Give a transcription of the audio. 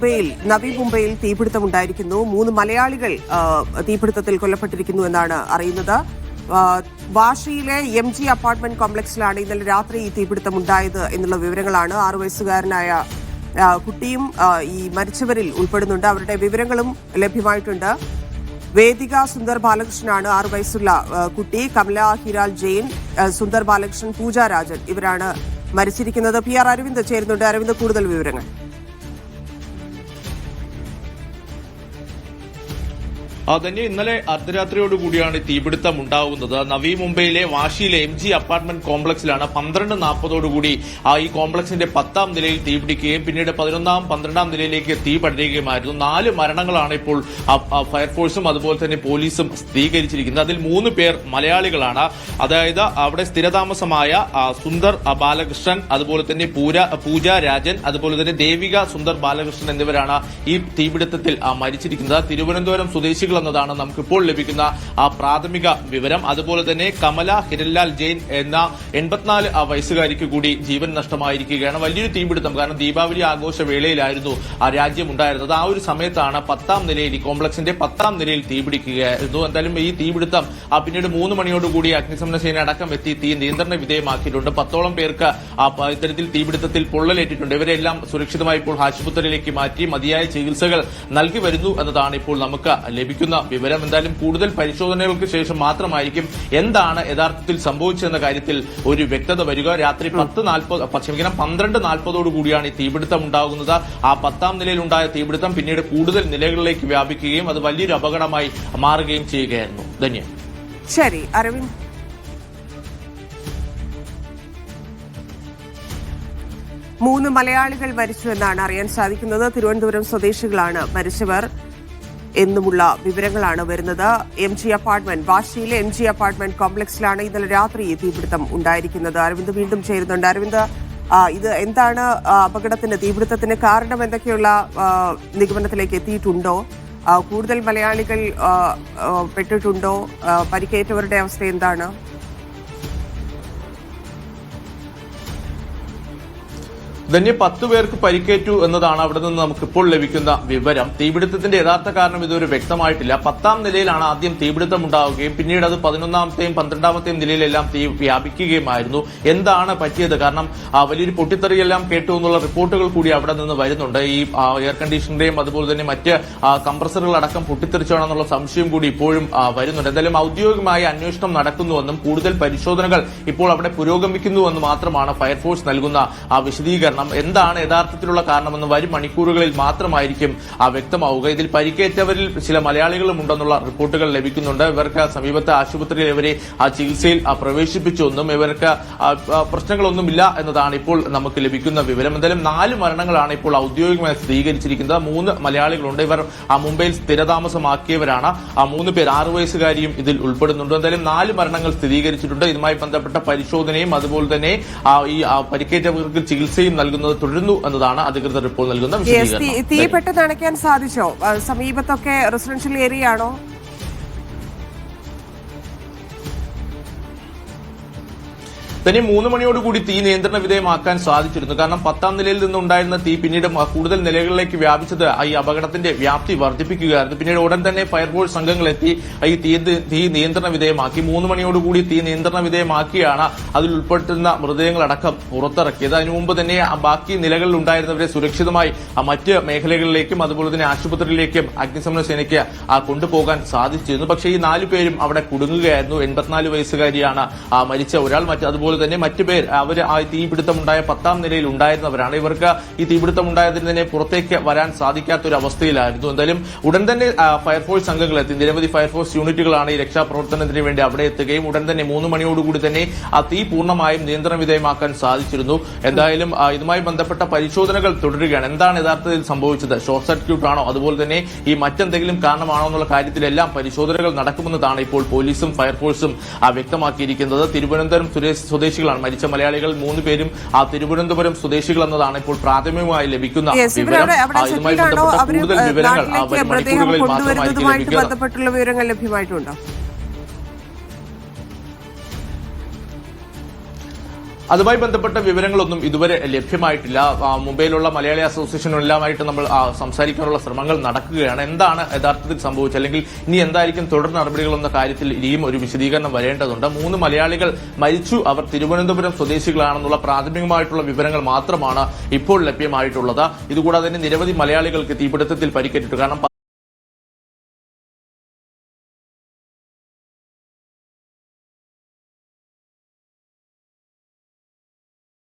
മുംബൈയിൽ നവി മുംബൈയിൽ തീപിടുത്തമുണ്ടായിരിക്കുന്നു. മൂന്ന് മലയാളികൾ തീപിടുത്തത്തിൽ കൊല്ലപ്പെട്ടിരിക്കുന്നു എന്നാണ് അറിയുന്നത്. വാഷിയിലെ എം ജി അപ്പാർട്ട്മെന്റ് കോംപ്ലക്സിലാണ് ഇന്നലെ രാത്രി ഈ തീപിടുത്തം ഉണ്ടായത് എന്നുള്ള വിവരങ്ങളാണ് ആറു വയസ്സുകാരനായ കുട്ടിയും ഈ മരിച്ചവരിൽ ഉൾപ്പെടുന്നുണ്ട്. അവരുടെ വിവരങ്ങളും ലഭ്യമായിട്ടുണ്ട്. വേദിക സുന്ദർ ബാലകൃഷ്ണനാണ് ആറു വയസ്സുള്ള കുട്ടി. കമല ഹിരാൽ ജെയിൻ സുന്ദർ ബാലകൃഷ്ണൻ പൂജ രാജൻ ഇവരാണ് മരിച്ചിരിക്കുന്നത്. പി ആർ അരവിന്ദ് ചേരുന്നുണ്ട്. അരവിന്ദ് കൂടുതൽ വിവരങ്ങൾ. തന്നെ ഇന്നലെ അർദ്ധരാത്രിയോടുകൂടിയാണ് തീപിടുത്തം ഉണ്ടാവുന്നത്. നവീ മുംബൈയിലെ വാഷിയിലെ എം ജി അപ്പാർട്ട്മെന്റ് കോംപ്ലക്സിലാണ് പന്ത്രണ്ട് നാൽപ്പതോടുകൂടി ആ ഈ കോംപ്ലക്സിന്റെ പത്താം നിലയിൽ തീപിടിക്കുകയും പിന്നീട് പതിനൊന്നാം പന്ത്രണ്ടാം നിലയിലേക്ക് തീ പടരുകയുമായിരുന്നു. നാല് മരണങ്ങളാണ് ഇപ്പോൾ ഫയർഫോഴ്സും അതുപോലെ തന്നെ പോലീസും സ്ഥിരീകരിച്ചിരിക്കുന്നത്. അതിൽ മൂന്ന് പേർ മലയാളികളാണ്. അതായത് അവിടെ സ്ഥിരതാമസമായ സുന്ദർ ബാലകൃഷ്ണൻ അതുപോലെ തന്നെ പൂര പൂജ രാജൻ അതുപോലെ തന്നെ ദേവിക സുന്ദർ ബാലകൃഷ്ണൻ എന്നിവരാണ് ഈ തീപിടുത്തത്തിൽ മരിച്ചിരിക്കുന്നത്. തിരുവനന്തപുരം സ്വദേശികൾ എന്നതാണ് നമുക്കിപ്പോൾ ലഭിക്കുന്ന ആ പ്രാഥമിക വിവരം. അതുപോലെ തന്നെ കമല ഹിരൻലാൽ ജെയിൻ എന്ന എൺപത്തിനാല് വയസ്സുകാരിക്ക് കൂടി ജീവൻ നഷ്ടമായിരിക്കുകയാണ്. വലിയൊരു തീപിടുത്തം. കാരണം ദീപാവലി ആഘോഷ വേളയിലായിരുന്നു ആ രാജ്യം ഉണ്ടായിരുന്നത് ആ ഒരു സമയത്താണ് പത്താം നിലയിൽ ഈ കോംപ്ലക്സിന്റെ പത്താം നിലയിൽ തീപിടിക്കുകയായിരുന്നു. എന്തായാലും ഈ തീപിടുത്തം ആ പിന്നീട് മൂന്ന് മണിയോടുകൂടി അഗ്നിശമന സേന അടക്കം എത്തി തീ നിയന്ത്രണ വിധേയമാക്കിയിട്ടുണ്ട്. പത്തോളം പേർക്ക് ആ ഇത്തരത്തിൽ തീപിടുത്തത്തിൽ പൊള്ളലേറ്റിട്ടുണ്ട്. ഇവരെല്ലാം സുരക്ഷിതമായി ഇപ്പോൾ ആശുപത്രിയിലേക്ക് മാറ്റി മതിയായ ചികിത്സകൾ നൽകി വരുന്നു എന്നതാണ് ഇപ്പോൾ നമുക്ക് ലഭിക്കുന്ന വിവരം എന്തായാലും കൂടുതൽ പരിശോധനകൾക്ക് ശേഷം മാത്രമായിരിക്കും എന്താണ് യഥാർത്ഥത്തിൽ സംഭവിച്ചതെന്ന കാര്യത്തിൽ ഒരു വ്യക്തത വരിക. രാത്രി പത്ത് നാൽപ്പത് ക്ഷമിക്കണം പന്ത്രണ്ട് നാൽപ്പതോടു കൂടിയാണ് ഈ തീപിടുത്തം ഉണ്ടാകുന്നത്. ആ പത്താം നിലയിൽ ഉണ്ടായ തീപിടുത്തം പിന്നീട് കൂടുതൽ നിലകളിലേക്ക് വ്യാപിക്കുകയും അത് വലിയൊരു അപകടമായി മാറുകയും ചെയ്യുകയായിരുന്നു. ധന്യ. ശരി അരവിന്ദ്. മൂന്ന് മലയാളികൾ മരിച്ചു എന്നാണ് അറിയാൻ സാധിക്കുന്നത്. തിരുവനന്തപുരം സ്വദേശികളാണ് മരിച്ചവർ. എന്നുമുള്ള വിവരങ്ങളാണ് വരുന്നത്. എം ജി അപ്പാർട്ട്മെന്റ് വാശിയിലെ എം ജി അപ്പാർട്ട്മെന്റ് കോംപ്ലക്സിലാണ് ഇന്നലെ രാത്രി തീപിടുത്തം ഉണ്ടായിരിക്കുന്നത്. അരവിന്ദ് വീണ്ടും ചേരുന്നുണ്ട്. അരവിന്ദ് ഇത് എന്താണ് അപകടത്തിന് തീപിടുത്തത്തിന് കാരണം എന്തൊക്കെയുള്ള നിഗമനത്തിലേക്ക് എത്തിയിട്ടുണ്ടോ? കൂടുതൽ മലയാളികൾ പെട്ടിട്ടുണ്ടോ? പരിക്കേറ്റവരുടെ അവസ്ഥ എന്താണ്? ധന്യ പത്ത് പേർക്ക് പരിക്കേറ്റു എന്നതാണ് അവിടെ നിന്ന് നമുക്ക് ഇപ്പോൾ ലഭിക്കുന്ന വിവരം. തീപിടുത്തത്തിന്റെ യഥാർത്ഥ കാരണം ഇതുവരെ വ്യക്തമായിട്ടില്ല. പത്താം നിലയിലാണ് ആദ്യം തീപിടുത്തം ഉണ്ടാവുകയും പിന്നീട് അത് പതിനൊന്നാമത്തെയും പന്ത്രണ്ടാമത്തെയും നിലയിലെല്ലാം തീ വ്യാപിക്കുകയുമായിരുന്നു. എന്താണ് പറ്റിയത്? കാരണം വലിയൊരു പൊട്ടിത്തെറിയെല്ലാം കേട്ടു എന്നുള്ള റിപ്പോർട്ടുകൾ കൂടി അവിടെ നിന്ന് വരുന്നുണ്ട്. ഈ എയർ കണ്ടീഷണറേയും അതുപോലെ തന്നെ മറ്റ് കംപ്രസറുകൾ അടക്കം പൊട്ടിത്തെറിച്ചാണെന്നുള്ള സംശയം കൂടി ഇപ്പോഴും വരുന്നുണ്ട്. എന്തായാലും ഔദ്യോഗികമായ അന്വേഷണം നടക്കുന്നുവെന്നും കൂടുതൽ പരിശോധനകൾ ഇപ്പോൾ അവിടെ പുരോഗമിക്കുന്നുവെന്ന് മാത്രമാണ് ഫയർഫോഴ്സ് നൽകുന്ന ആ വിശദീകരണം എന്താണ് യഥാർത്ഥത്തിലുള്ള കാരണമെന്ന് വരും മണിക്കൂറുകളിൽ മാത്രമായിരിക്കും ആ വ്യക്തമാവുക. ഇതിൽ പരിക്കേറ്റവരിൽ ചില മലയാളികളും ഉണ്ടെന്നുള്ള റിപ്പോർട്ടുകൾ ലഭിക്കുന്നുണ്ട്. ഇവർക്ക് സമീപത്തെ ആശുപത്രിയിൽ ഇവരെ ആ ചികിത്സയിൽ പ്രവേശിപ്പിച്ചു പ്രവേശിപ്പിച്ചൊന്നും ഇവർക്ക് പ്രശ്നങ്ങളൊന്നുമില്ല എന്നതാണ് ഇപ്പോൾ നമുക്ക് ലഭിക്കുന്ന വിവരം. എന്തായാലും നാല് മരണങ്ങളാണ് ഇപ്പോൾ ഔദ്യോഗികമായി സ്ഥിരീകരിച്ചിരിക്കുന്നത്. മൂന്ന് മലയാളികളുണ്ട്. ഇവർ ആ മുംബൈയിൽ സ്ഥിരതാമസമാക്കിയവരാണ്. ആ മൂന്ന് പേർ ആറു വയസ്സുകാരിയും ഇതിൽ ഉൾപ്പെടുന്നുണ്ട്. എന്തായാലും നാല് മരണങ്ങൾ സ്ഥിരീകരിച്ചിട്ടുണ്ട്. ഇതുമായി ബന്ധപ്പെട്ട പരിശോധനയും അതുപോലെ തന്നെ ഈ പരിക്കേറ്റവർക്ക് ചികിത്സയും നൽകുന്നത് തുടരുന്നു എന്നതാണ് അധികൃതർ ഇപ്പോൾ നൽകുന്ന തീ- വിശദീകരണം. തീപെട്ട് പെട്ടെന്ന് അണയ്ക്കാൻ സാധിച്ചോ? സമീപത്തൊക്കെ റെസിഡൻഷ്യൽ ഏരിയ ആണോ? തന്നെ മൂന്ന് മണിയോടുകൂടി തീ നിയന്ത്രണ വിധേയമാക്കാൻ സാധിച്ചിരുന്നു. കാരണം പത്താം നിലയിൽ നിന്നുണ്ടായിരുന്ന തീ പിന്നീട് കൂടുതൽ നിലകളിലേക്ക് വ്യാപിച്ചത് ഈ അപകടത്തിന്റെ വ്യാപ്തി വർദ്ധിപ്പിക്കുകയായിരുന്നു. പിന്നീട് ഉടൻ തന്നെ ഫയർഫോഴ്സ് സംഘങ്ങൾ എത്തി ഈ തീ തീ നിയന്ത്രണ വിധേയമാക്കി. മൂന്ന് മണിയോടുകൂടി തീ നിയന്ത്രണ വിധേയമാക്കിയാണ് അതിൽ ഉൾപ്പെടുത്തുന്ന മൃതദേഹങ്ങളടക്കം പുറത്തിറക്കിയത്. അതിനു മുമ്പ് തന്നെ ബാക്കി നിലകളിൽ ഉണ്ടായിരുന്നവരെ സുരക്ഷിതമായി മറ്റ് മേഖലകളിലേക്കും അതുപോലെ തന്നെ ആശുപത്രിയിലേക്കും അഗ്നിശമന സേനയ്ക്ക് കൊണ്ടുപോകാൻ സാധിച്ചിരുന്നു. പക്ഷേ ഈ നാലു പേരും അവിടെ കുടുങ്ങുകയായിരുന്നു. എൺപത്തിനാല് വയസ്സുകാരിയാണ് മരിച്ച ഒരാൾ. മറ്റ് അതുപോലെ തന്നെ മറ്റു പേർ അവർ ആ തീപിടുത്തം ഉണ്ടായ പത്താം നിലയിൽ ഉണ്ടായിരുന്നവരാണ്. ഇവർക്ക് ഈ തീപിടുത്തം ഉണ്ടായതിന് തന്നെ പുറത്തേക്ക് വരാൻ സാധിക്കാത്ത ഒരു അവസ്ഥയിലായിരുന്നു എന്തായാലും ഉടൻ തന്നെ ഫയർഫോഴ്സ് സംഘങ്ങൾ എത്തി. നിരവധി ഫയർഫോഴ്സ് യൂണിറ്റുകളാണ് ഈ രക്ഷാപ്രവർത്തനത്തിന് വേണ്ടി അവിടെ എത്തുകയും ഉടൻ തന്നെ മൂന്ന് മണിയോടുകൂടി തന്നെ ആ തീ പൂർണമായും നിയന്ത്രണ വിധേയമാക്കാൻ സാധിച്ചിരുന്നു. എന്തായാലും ഇതുമായി ബന്ധപ്പെട്ട പരിശോധനകൾ തുടരുകയാണ്. എന്താണ് യഥാർത്ഥത്തിൽ സംഭവിച്ചത്? ഷോർട്ട് സർക്യൂട്ട് ആണോ? അതുപോലെ തന്നെ ഈ മറ്റെന്തെങ്കിലും കാരണമാണോ എന്നുള്ള കാര്യത്തിലെല്ലാം പരിശോധനകൾ നടക്കുമെന്നതാണ് ഇപ്പോൾ പോലീസും ഫയർഫോഴ്സും വ്യക്തമാക്കിയിരിക്കുന്നത്. തിരുവനന്തപുരം സുരേഷ് സ്വദേശികളാണ്. മരിച്ച മലയാളികൾ മൂന്ന് പേരും ആ തിരുവനന്തപുരം സ്വദേശികൾ എന്നതാണ് ഇപ്പോൾ പ്രാഥമികമായി ലഭിക്കുന്ന വിവരം. ഇതുമായി ബന്ധപ്പെട്ട കൂടുതൽ വിവരങ്ങൾ ആ, വരും മണിക്കൂറുകളിൽ മാത്രമായിരിക്കും ലഭിക്കുക. അതുമായി ബന്ധപ്പെട്ട വിവരങ്ങളൊന്നും ഇതുവരെ ലഭ്യമായിട്ടില്ല. മുംബൈയിലുള്ള മലയാളി അസോസിയേഷനെല്ലാമായിട്ട് നമ്മൾ സംസാരിക്കാനുള്ള ശ്രമങ്ങൾ നടക്കുകയാണ്. എന്താണ് യഥാർത്ഥത്തിൽ സംഭവിച്ചത്? അല്ലെങ്കിൽ ഇനി എന്തായിരിക്കും തുടർ നടപടികൾ എന്ന കാര്യത്തിൽ ഇനിയും ഒരു വിശദീകരണം വരേണ്ടതുണ്ട്. മൂന്ന് മലയാളികൾ മരിച്ചു. അവർ തിരുവനന്തപുരം സ്വദേശികളാണെന്നുള്ള പ്രാഥമികമായിട്ടുള്ള വിവരങ്ങൾ മാത്രമാണ് ഇപ്പോൾ ലഭ്യമായിട്ടുള്ളത്. ഇതുകൂടാതെ തന്നെ നിരവധി മലയാളികൾക്ക് തീപിടുത്തത്തിൽ പരിക്കേറ്റിട്ടു കാരണം